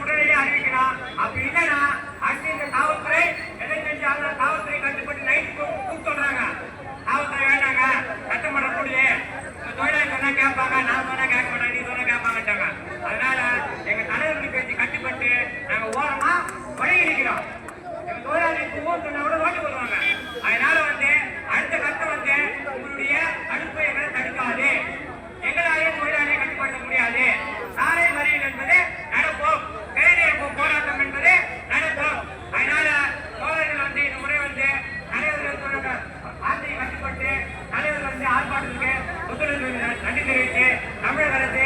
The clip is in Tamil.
உடனடியாக அறிவிக்கணும். அப்படி இல்லைன்னா அங்கே இந்த காவல்துறை எதிர்கட்சி ஆளுநர் காவல்துறை கட்டுப்பட்டு நைட்டு கூப்பிட்டு சொல்றாங்க காவல்துறை வேண்டாங்க சட்டம் பண்ணக்கூடிய தொழிலாளர் கேட்பாங்க தமிழகத்தில்